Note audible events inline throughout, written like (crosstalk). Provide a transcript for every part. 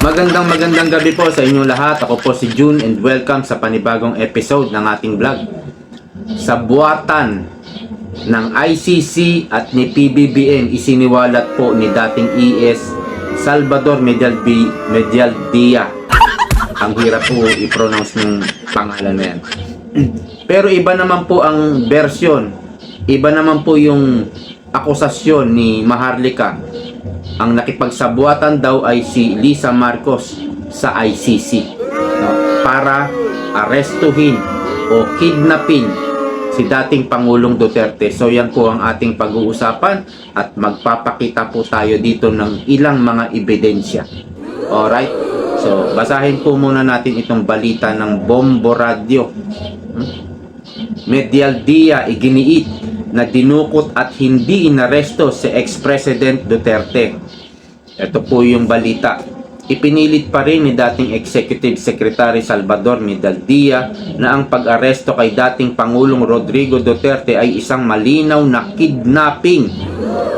Magandang magandang gabi po sa inyong lahat. Ako po si June and welcome sa panibagong episode ng ating vlog. Sa buwatan ng ICC at ni PBBM isiniwalat po ni dating ES Salvador Medial, B, Medial Dia. Ang hirap po i-pronounce ng pangalan na yan. (clears throat) Pero iba naman po ang version. Iba naman po yung akusasyon ni Maharlika ang nakipagsabuatan daw ay si Lisa Marcos sa ICC no, para arestuhin o kidnapin si dating Pangulong Duterte. So yan po ang ating pag-uusapan at magpapakita po tayo dito ng ilang mga ebidensya. Alright? So basahin po muna natin itong balita ng Bombo Radio. Hmm? Medial Dia iginiit na dinukot at hindi inaresto si ex-president Duterte. Ito po yung balita. Ipinilit pa rin ni dating Executive Secretary Salvador Medaldia na ang pag-aresto kay dating Pangulong Rodrigo Duterte ay isang malinaw na kidnapping.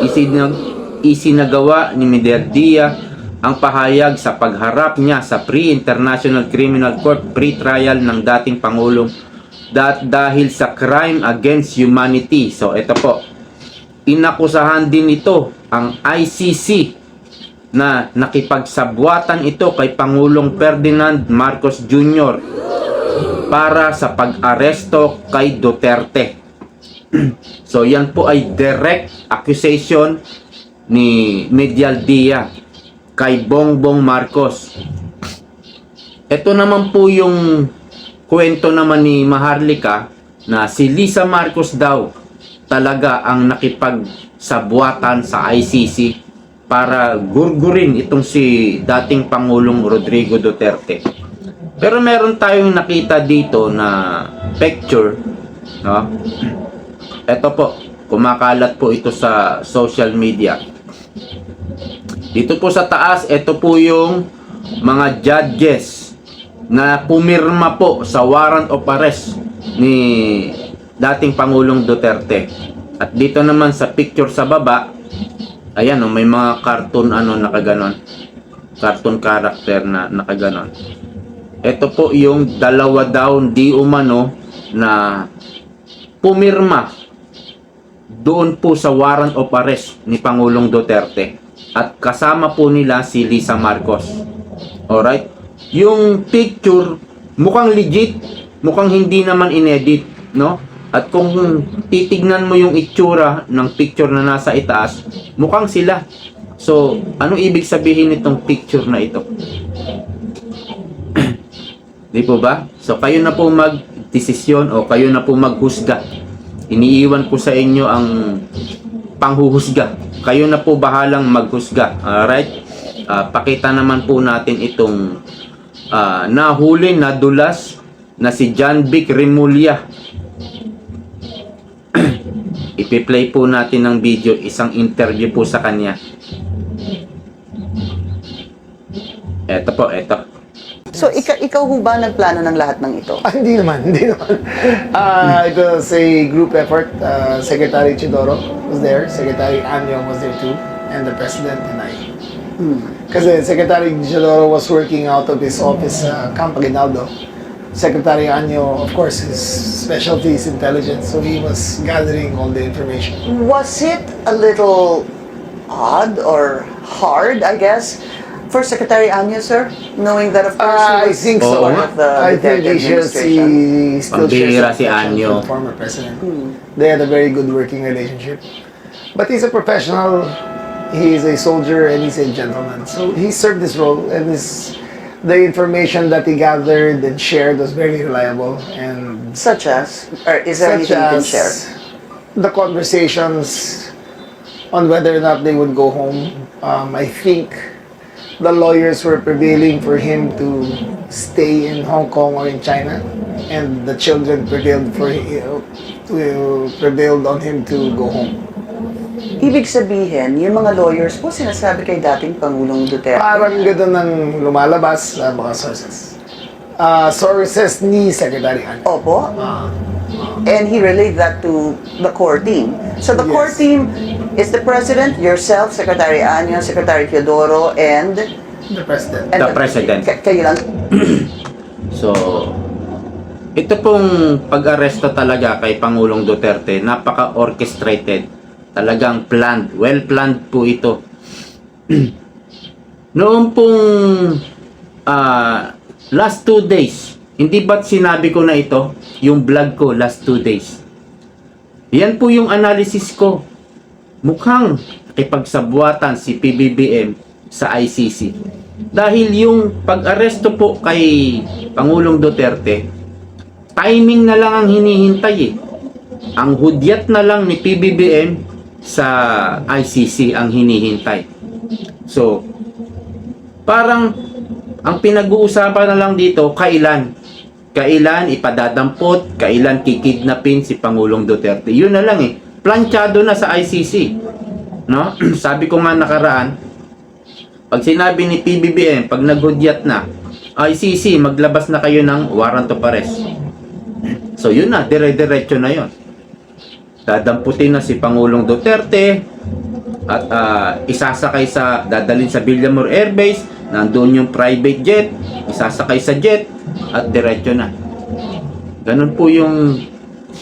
Isinag isinagawa ni Medaldia ang pahayag sa pagharap niya sa Pre-International Criminal Court pre-trial ng dating Pangulong dat dahil sa crime against humanity. So ito po, inakusahan din ito ang ICC na nakipagsabwatan ito kay Pangulong Ferdinand Marcos Jr. para sa pag-aresto kay Duterte. (clears throat) so yan po ay direct accusation ni Medial Dia kay Bongbong Marcos. Ito naman po yung kwento naman ni Maharlika na si Lisa Marcos daw talaga ang nakipagsabuatan sa ICC para gurgurin itong si dating Pangulong Rodrigo Duterte. Pero meron tayong nakita dito na picture, no? Ito po, kumakalat po ito sa social media. Dito po sa taas, ito po yung mga judges na pumirma po sa warrant of arrest ni dating Pangulong Duterte. At dito naman sa picture sa baba, ayan oh, may mga cartoon ano nakaganon. Cartoon character na nakaganon. Ito po yung dalawa daw di umano na pumirma doon po sa warrant of arrest ni Pangulong Duterte. At kasama po nila si Lisa Marcos. Alright? Yung picture, mukhang legit, mukhang hindi naman inedit, no? At kung titignan mo yung itsura ng picture na nasa itaas, mukhang sila. So, ano ibig sabihin nitong picture na ito? (clears throat) Di po ba? So, kayo na po mag-desisyon o kayo na po maghusga. Iniiwan ko sa inyo ang panghuhusga. Kayo na po bahalang maghusga. Alright? Ah, pakita naman po natin itong ah, nahuli na dulas na si John Vic Remulla. Ipi-play po natin ng video, isang interview po sa kanya. Eto po, eto. So, ikaw, ikaw ho ba nagplano ng lahat ng ito? Ah, hindi naman, (laughs) hindi naman. Uh, it was a group effort. Uh, Secretary Chidoro was there, Secretary Anyong was there too, and the President and I. Kasi Secretary Chidoro was working out of his office sa Camp Aguinaldo. Secretary Anyo, of course, his specialty is intelligence, so he was gathering all the information. Was it a little odd or hard, I guess, for Secretary Anyo, sir? Knowing that, of course, Uh, he I was think so. part of the I think Duterte he shares, administration. he still shares Pambihira si affection Anyo. for the former president. They had a very good working relationship. But he's a professional, he's a soldier, and he's a gentleman. So he served his role, and his, the information that he gathered and shared was very reliable. And Such as, or is there such anything you can as share? the conversations on whether or not they would go home. Um, I think the lawyers were prevailing for him to stay in Hong Kong or in China, and the children prevailed for to prevailed on him to go home. Ibig sabihin, yung mga lawyers po sinasabi kay dating Pangulong Duterte. Parang gano'n ang lumalabas sa mga sources. Uh, sources ni Secretary Han. Opo. Ah. And he relayed that to the core team. So the core Yes. team is the President, yourself, Secretary Anyo, Secretary Teodoro, and The president. And The president. K- kayo lang. (clears throat) So, ito pong pag-aresto talaga kay Pangulong Duterte, napaka-orchestrated. Talagang planned. Well-planned po ito. (clears throat) Noong pong ah, last two days, hindi ba't sinabi ko na ito? Yung vlog ko last two days. Yan po yung analysis ko. Mukhang ipagsabwatan si PBBM sa ICC. Dahil yung pag-aresto po kay Pangulong Duterte, timing na lang ang hinihintay eh. Ang hudyat na lang ni PBBM sa ICC ang hinihintay. So, parang ang pinag-uusapan na lang dito, kailan? Kailan ipadadampot, kailan kikidnapin si Pangulong Duterte. Yun na lang eh. Planchado na sa ICC. No? (clears throat) Sabi ko nga nakaraan, pag sinabi ni PBBM, pag naghudyat na, ICC, maglabas na kayo ng warrant of arrest. (clears throat) So yun na, dire-diretso na yon. Dadamputin na si Pangulong Duterte at ah, isasakay sa, dadalhin sa Villamor Air Base, nandun yung private jet, isasakay sa jet, at diretso na. Ganun po yung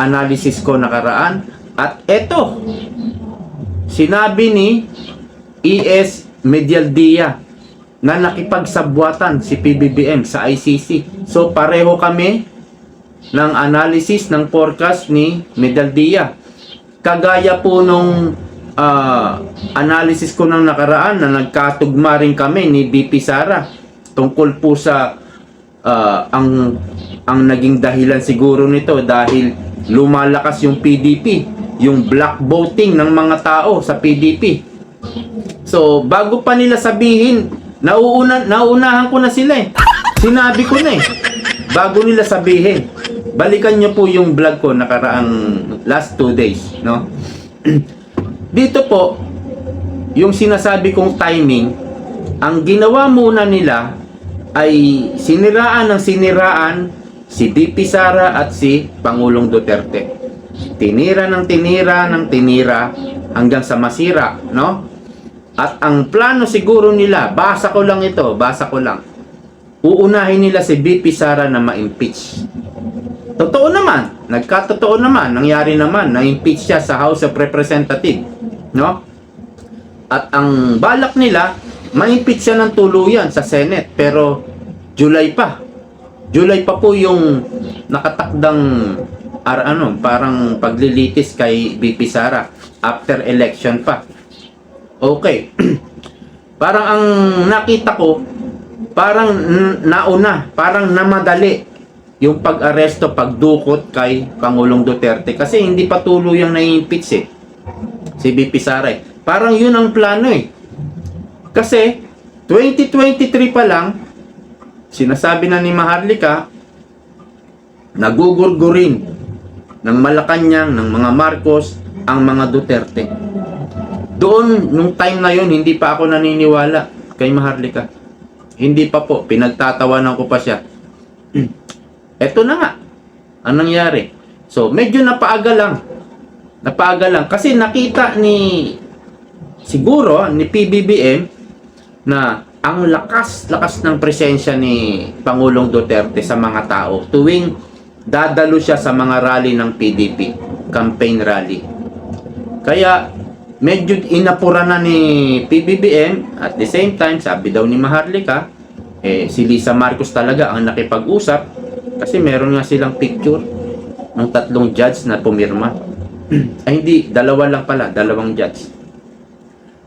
analysis ko nakaraan. At eto, sinabi ni ES Medialdia na nakipagsabwatan si PBBM sa ICC. So pareho kami ng analysis ng forecast ni Medialdia. Kagaya po nung ah, analysis ko ng nakaraan na nagkatugma rin kami ni BP Sara tungkol po sa ah, ang ang naging dahilan siguro nito dahil lumalakas yung PDP, yung black voting ng mga tao sa PDP. So, bago pa nila sabihin, nauuna, nauunahan ko na sila eh. Sinabi ko na eh. Bago nila sabihin. Balikan nyo po yung vlog ko nakaraang last two days, no? (clears throat) Dito po, yung sinasabi kong timing, ang ginawa muna nila ay siniraan ng siniraan si BP Sara at si Pangulong Duterte. Tinira ng tinira ng tinira hanggang sa masira, no? At ang plano siguro nila, basa ko lang ito, basa ko lang. Uunahin nila si BP Sara na ma-impeach. Totoo naman, nagkatotoo naman, nangyari naman, na-impeach siya sa House of Representatives, no? At ang balak nila, ma-impeach siya ng tuluyan sa Senate, pero July pa. July pa po yung nakatakdang ar ano, parang paglilitis kay BP Sara after election pa. Okay. (clears throat) parang ang nakita ko, parang nauna, parang namadali yung pag-aresto, pagdukot kay Pangulong Duterte. Kasi hindi pa tuluyang na-impeach eh. Si BP Sara eh. Parang yun ang plano eh. Kasi, 2023 pa lang, sinasabi na ni Maharlika, nagugurgurin ng Malacanang, ng mga Marcos, ang mga Duterte. Doon, nung time na yun, hindi pa ako naniniwala kay Maharlika. Hindi pa po, pinagtatawanan ko pa siya. (clears throat) Eto na nga, ang nangyari. So, medyo napaaga lang. Napaaga lang. Kasi nakita ni, siguro, ni PBBM, na ang lakas-lakas ng presensya ni Pangulong Duterte sa mga tao tuwing dadalo siya sa mga rally ng PDP, campaign rally. Kaya medyo inapura na ni PBBM at the same time sabi daw ni Maharlika eh si Lisa Marcos talaga ang nakipag-usap kasi meron nga silang picture ng tatlong judge na pumirma. (clears throat) Ay hindi, dalawa lang pala, dalawang judge.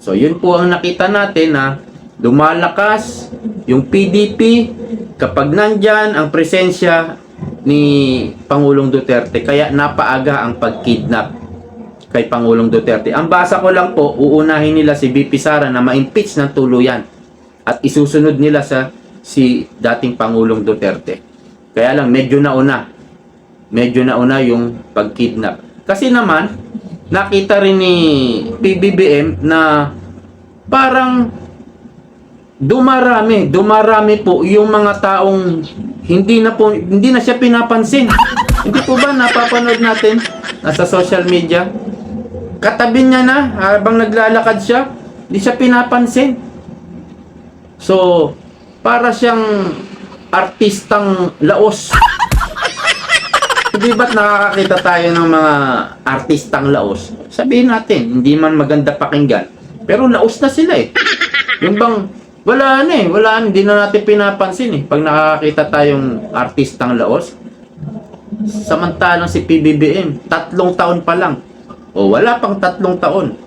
So yun po ang nakita natin na lumalakas yung PDP kapag nandyan ang presensya ni Pangulong Duterte. Kaya napaaga ang pagkidnap kay Pangulong Duterte. Ang basa ko lang po, uunahin nila si BP Sara na ma-impeach ng tuluyan at isusunod nila sa si dating Pangulong Duterte. Kaya lang medyo nauna. Medyo nauna yung pagkidnap. Kasi naman, nakita rin ni PBBM na parang dumarami, dumarami po yung mga taong hindi na po hindi na siya pinapansin. hindi po ba napapanood natin nasa social media? Katabi niya na habang naglalakad siya, hindi siya pinapansin. So, para siyang artistang laos. Hindi ba't nakakakita tayo ng mga artistang laos? Sabihin natin, hindi man maganda pakinggan. Pero laos na sila eh. Yung bang, wala na eh. Wala na, hindi na natin pinapansin eh. Pag nakakakita tayong artistang laos. Samantalang si PBBM, tatlong taon pa lang. O wala pang tatlong taon.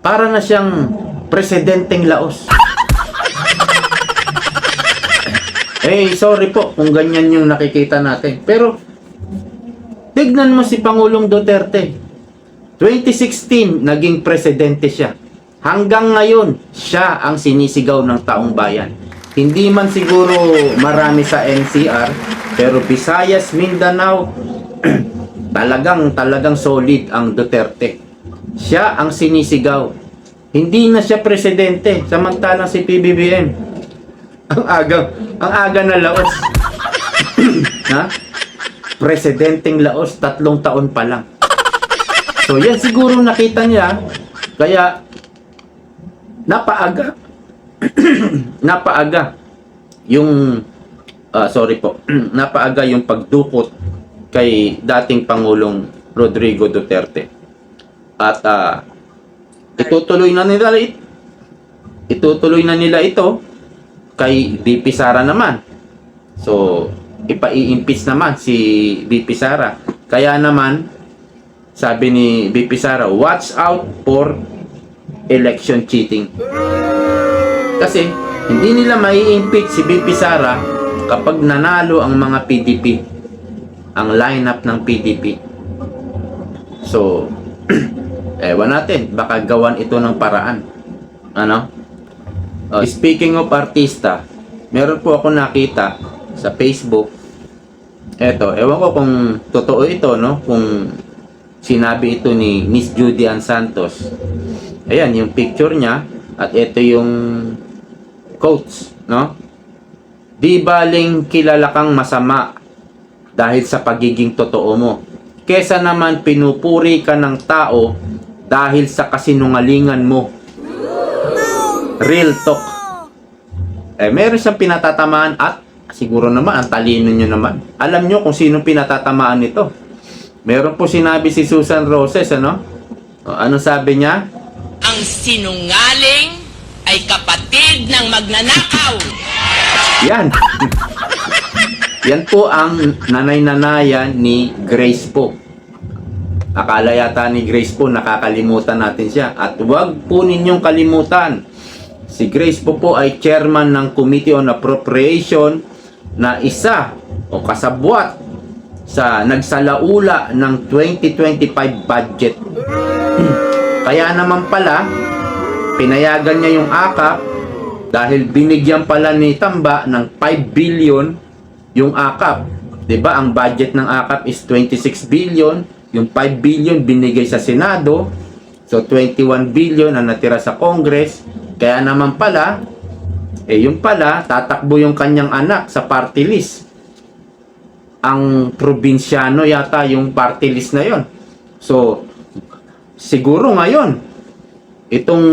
Para na siyang presidenteng laos. Eh, sorry po kung ganyan yung nakikita natin. Pero, tignan mo si Pangulong Duterte. 2016, naging presidente siya. Hanggang ngayon, siya ang sinisigaw ng taong bayan. Hindi man siguro marami sa NCR, pero Visayas, Mindanao, (clears throat) talagang talagang solid ang Duterte. Siya ang sinisigaw. Hindi na siya presidente, samantalang si PBBM. Ang aga, ang aga na laos. (clears throat) ha? Presidenteng laos, tatlong taon pa lang. So yan siguro nakita niya, kaya napaaga. (clears throat) napaaga yung ah, sorry po, (clears throat) napaaga yung pagdukot kay dating Pangulong Rodrigo Duterte. At ah, itutuloy na nila it, itutuloy na nila ito kay VP Sara naman. So, ipai-impeach naman si VP Sara. Kaya naman, sabi ni VP Sara, watch out for election cheating. Kasi, hindi nila mai-impeach si VP Sara kapag nanalo ang mga PDP. Ang lineup ng PDP. So, (clears throat) ewan natin, baka gawan ito ng paraan. Ano? Oh, speaking of artista, meron po ako nakita sa Facebook. Eto, ewan ko kung totoo ito, no? Kung sinabi ito ni Miss Judy Ann Santos. Ayan, yung picture niya. At ito yung quotes, no? Di baling kilala kang masama dahil sa pagiging totoo mo. Kesa naman pinupuri ka ng tao dahil sa kasinungalingan mo. Real talk. Eh, meron siyang pinatatamaan at siguro naman, ang talino nyo naman. Alam nyo kung sino pinatatamaan nito. Meron po sinabi si Susan Roses, ano? O, ano sabi niya? Ang sinungaling ay kapatid ng magnanakaw. Yan. (laughs) Yan po ang nanay-nanayan ni Grace po. Akala yata ni Grace po nakakalimutan natin siya. At huwag po ninyong kalimutan. Si Grace po po ay chairman ng Committee on Appropriation na isa o kasabwat sa nagsalaula ng 2025 budget. Kaya naman pala, pinayagan niya yung akap dahil binigyan pala ni Tamba ng 5 billion yung akap. 'Di ba? Ang budget ng akap is 26 billion, yung 5 billion binigay sa Senado. So 21 billion ang natira sa Congress. Kaya naman pala eh yung pala tatakbo yung kanyang anak sa party list. Ang probinsyano yata yung party list na yon. So siguro ngayon itong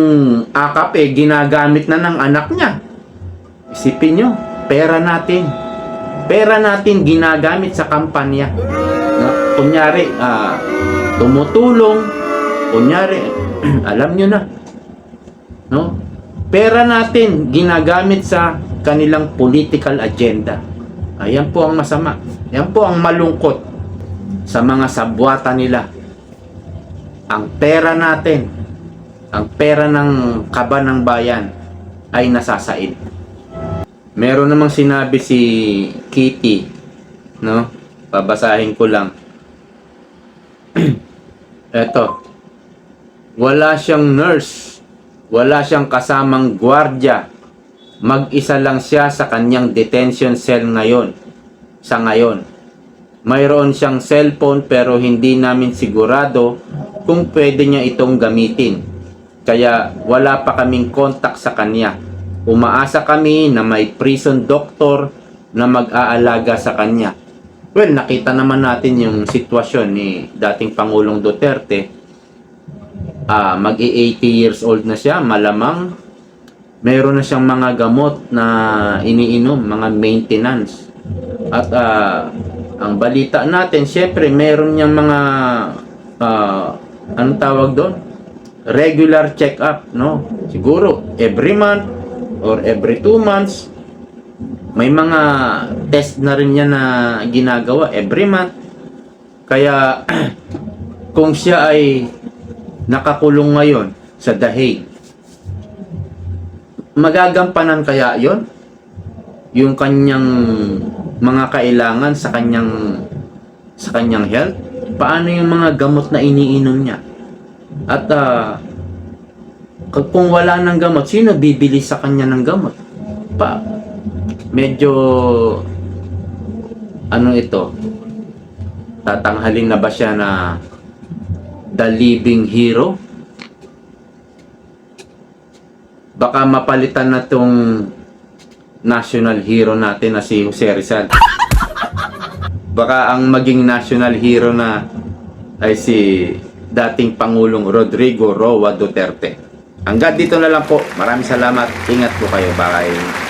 akap eh ginagamit na ng anak niya. Isipin nyo, pera natin. Pera natin ginagamit sa kampanya. No? Kunyari, ah, tumutulong. Kunyari, (clears throat) alam nyo na. No? Pera natin ginagamit sa kanilang political agenda. Ayan po ang masama. Yan po ang malungkot sa mga sabwata nila. Ang pera natin, ang pera ng kaba ng bayan ay nasasaid. Meron namang sinabi si Kitty, no? Babasahin ko lang. (clears throat) Eto. Wala siyang nurse. Wala siyang kasamang gwardya. Mag-isa lang siya sa kanyang detention cell ngayon. Sa ngayon. Mayroon siyang cellphone pero hindi namin sigurado kung pwede niya itong gamitin. Kaya wala pa kaming contact sa kanya. Umaasa kami na may prison doctor na mag-aalaga sa kanya. Well, nakita naman natin yung sitwasyon ni dating Pangulong Duterte. Ah, mag-80 years old na siya, malamang meron na siyang mga gamot na iniinom, mga maintenance. At ah, ang balita natin, syempre, meron niyang mga ah, anong tawag doon? Regular check-up, no? Siguro, every month or every two months, may mga test na rin yan na ginagawa every month. Kaya, (clears throat) kung siya ay nakakulong ngayon sa Hague, magagampanan kaya yon yung kanyang mga kailangan sa kanyang sa kanyang health? Paano yung mga gamot na iniinom niya? At kung- kung wala ng gamot sino bibili sa kanya ng gamot? Pa medyo ano ito? Tatanghalin na ba siya na the living hero baka mapalitan na tong national hero natin na si Jose Rizal. Baka ang maging national hero na ay si dating Pangulong Rodrigo Roa Duterte. Hanggang dito na lang po. Maraming salamat. Ingat po kayo. Bye.